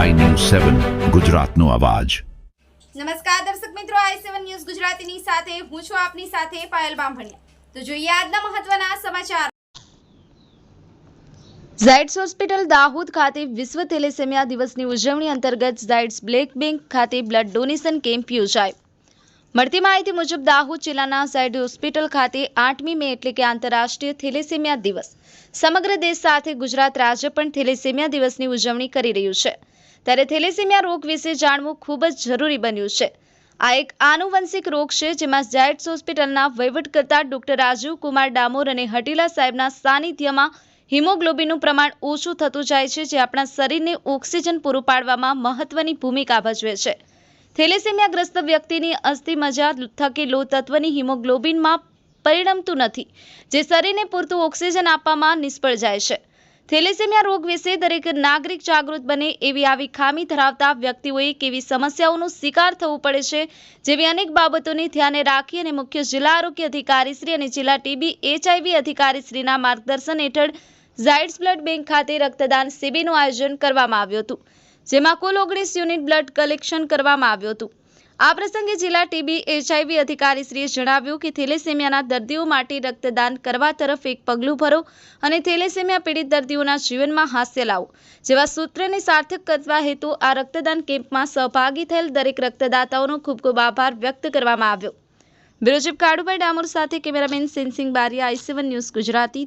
સેવન ગુજરાતનો અવાજ. નમસ્કાર દર્શક મિત્રો આઈ સેવન ન્યૂઝ ગુજરાતીની સાથે હું છું આપની સાથે પાયલ બામભણિયા. તો જોઈએ આજના મહત્વના સમાચાર. ઝાયડ્સ હોસ્પિટલ દાહોદ ખાતે વિશ્વ થેલેસેમિયા દિવસની ઉજવણી અંતર્ગત ઝાયડ્સ બ્લેક બેંક ખાતે બ્લડ ડોનેશન કેમ્પ યોજાયો. મળતી માહિતી મુજબ દાહોદ જિલ્લાના ઝાયડ હોસ્પિટલ ખાતે આઠમી મે એટલે કે આંતરરાષ્ટ્રીય થેલેસેમિયા દિવસ. સમગ્ર દેશ સાથે ગુજરાત રાજ્ય પણ થેલેસેમિયા દિવસની ઉજવણી કરી રહ્યું છે. ત્યારે થેલેસેમિયા રોગ વિશે જાણવું ખૂબ જ જરૂરી બન્યું છે. આ એક આનુવંશિક રોગ છે જેમાં ઝાયડ્સ હોસ્પિટલના વહીવટકર્તા ડોક્ટર રાજીવ કુમાર ડામોર અને હટીલા સાહેબના સાનિધ્યમાં હિમોગ્લોબિનનું પ્રમાણ ઓછું થતું જાય છે જે આપણા શરીરને ઓક્સિજન પૂરું પાડવામાં મહત્વની ભૂમિકા ભજવે છે. થેલેસેમિયાગ્રસ્ત વ્યક્તિની અસ્થિ મજા થકી લો તત્વની હિમોગ્લોબિનમાં પરિણમતું નથી, જે શરીરને પૂરતું ઓક્સિજન આપવામાં નિષ્ફળ જાય છે. થેલેસેમિયા રોગ વિશે દરેક નાગરિક જાગૃત બને એવી આવી ખામી ધરાવતા વ્યક્તિઓએ કેવી સમસ્યાઓનો શિકાર થવું પડે છે, જેવી અનેક બાબતોને ધ્યાને રાખી અને મુખ્ય જિલ્લા આરોગ્ય અધિકારીશ્રી અને જિલ્લા ટીબી એચઆઈવી અધિકારીશ્રીના માર્ગદર્શન હેઠળ ઝાયડ્સ બ્લડ બેંક ખાતે રક્તદાન શિબિરનું આયોજન કરવામાં આવ્યું હતું, જેમાં કુલ ઓગણીસ યુનિટ બ્લડ કલેક્શન કરવામાં આવ્યું હતું. આ પ્રસંગે જિલ્લા ટીબી એચઆઈવી અધિકારીશ્રીએ જણાવ્યું કે થેલેસેમિયાના દર્દીઓ માટે રક્તદાન કરવા તરફ એક પગલું ભરો અને થેલેસેમિયા પીડિત દર્દીઓના જીવનમાં હાસ્ય લાવો. જેવા સૂત્રને સાર્થક કરવા હેતુ આ રક્તદાન કેમ્પમાં સહભાગી થયેલ દરેક રક્તદાતાઓનો ખૂબ ખૂબ આભાર વ્યક્ત કરવામાં આવ્યો. બ્યુરો ચીફ કાળુભાઈ ડામોર સાથે cameraman Sensing Bariya I C one news Gujarati